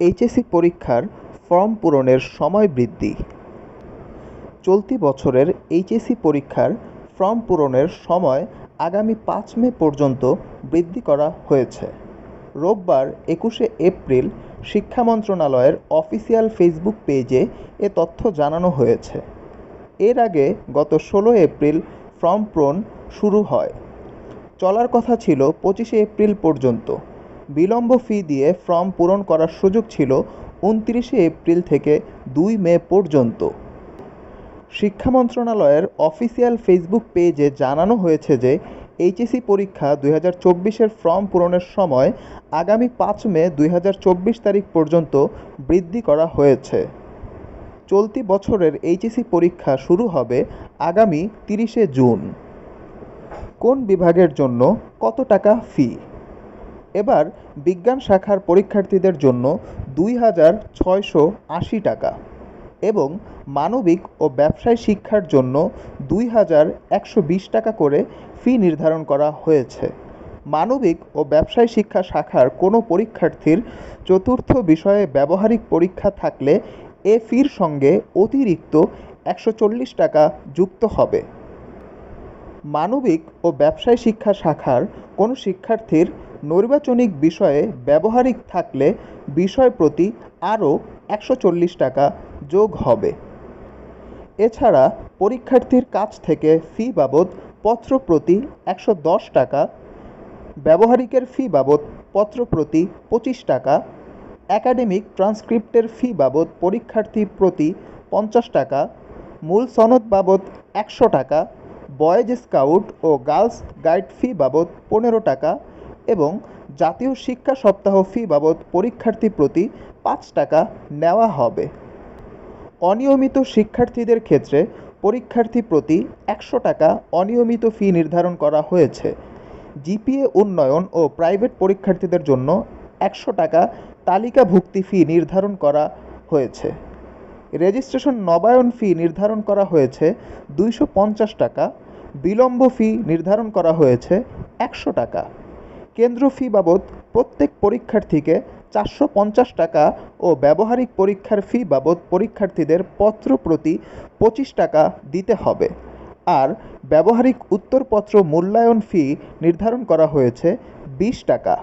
HSC পরীক্ষার form পূরণের সময় বৃদ্ধি। চলতি বছরের এইচএসসি পরীক্ষার ফর্ম পূরণের সময় আগামী পাঁচ মে পর্যন্ত বৃদ্ধি করা হয়েছে। রোববার একুশে এপ্রিল শিক্ষা মন্ত্রণালয়ের অফিসিয়াল ফেসবুক পেজে এ তথ্য জানানো হয়েছে। এর আগে গত ষোলো এপ্রিল ফর্ম পূরণ শুরু হয়। চলার কথা ছিল পঁচিশে এপ্রিল পর্যন্ত। বিলম্ব ফি দিয়ে ফর্ম পূরণ করার সুযোগ ছিল উনত্রিশে এপ্রিল থেকে দুই মে পর্যন্ত। শিক্ষা মন্ত্রণালয়ের অফিসিয়াল ফেসবুক পেজে জানানো হয়েছে যে এইচএসসি পরীক্ষা দুই হাজার চব্বিশের ফর্ম পূরণের সময় আগামী পাঁচ মে দুই হাজার চব্বিশ তারিখ পর্যন্ত বৃদ্ধি করা হয়েছে। চলতি বছরের এইচএসসি পরীক্ষা শুরু হবে আগামী তিরিশে জুন। কোন বিভাগের জন্য কত টাকা ফি এবার বিজ্ঞান শাখার পরীক্ষার্থীদের জন্য দুই হাজার ছয়শো আশি টাকা এবং মানবিক ও ব্যবসায় শিক্ষার জন্য দুই হাজার একশো বিশ টাকা করে ফি নির্ধারণ করা হয়েছে। মানবিক ও ব্যবসায় শিক্ষা শাখার কোনো পরীক্ষার্থীর চতুর্থ বিষয়ে ব্যবহারিক পরীক্ষা থাকলে এ ফির সঙ্গে অতিরিক্ত একশো চল্লিশ টাকা যুক্ত হবে। মানবিক ও ব্যবসায় শিক্ষা শাখার কোনো শিক্ষার্থীর নৈর্বাচনিক বিষয়ে ব্যবহারিক থাকলে বিষয় প্রতি আরও একশো চল্লিশ টাকা যোগ হবে। এছাড়া পরীক্ষার্থীর কাছ থেকে ফি বাবদ পত্র প্রতি একশো দশ টাকা, ব্যবহারিকের ফি বাবদ পত্র প্রতি পঁচিশ টাকা অ্যাকাডেমিক ট্রান্সক্রিপ্টের ফি বাবদ পরীক্ষার্থী প্রতি পঞ্চাশ টাকা, মূল সনদ বাবদ একশো টাকা, বয়েজ স্কাউট ও গার্লস গাইড ফি বাবদ পনেরো টাকা এবং জাতীয় শিক্ষা সপ্তাহ ফি বাবদ পরীক্ষার্থী প্রতি পাঁচ টাকা নেওয়া হবে। অনিয়মিত শিক্ষার্থীদের ক্ষেত্রে পরীক্ষার্থী প্রতি একশো টাকা অনিয়মিত ফি নির্ধারণ করা হয়েছে। জিপিএ উন্নয়ন ও প্রাইভেট পরীক্ষার্থীদের জন্য একশো টাকা তালিকাভুক্তি ফি নির্ধারণ করা হয়েছে। রেজিস্ট্রেশন নবায়ন ফি নির্ধারণ করা হয়েছে দুইশো পঞ্চাশ টাকা, বিলম্ব ফি নির্ধারণ করা হয়েছে একশো টাকা। কেন্দ্র ফি বাবদ প্রত্যেক পরীক্ষার্থীকে চারশো পঞ্চাশ টাকা ও ব্যবহারিক পরীক্ষার ফি বাবদ পরীক্ষার্থীদের পত্র প্রতি পঁচিশ টাকা দিতে হবে। আর ব্যবহারিক উত্তরপত্র মূল্যায়ন ফি নির্ধারণ করা হয়েছে বিশ টাকা।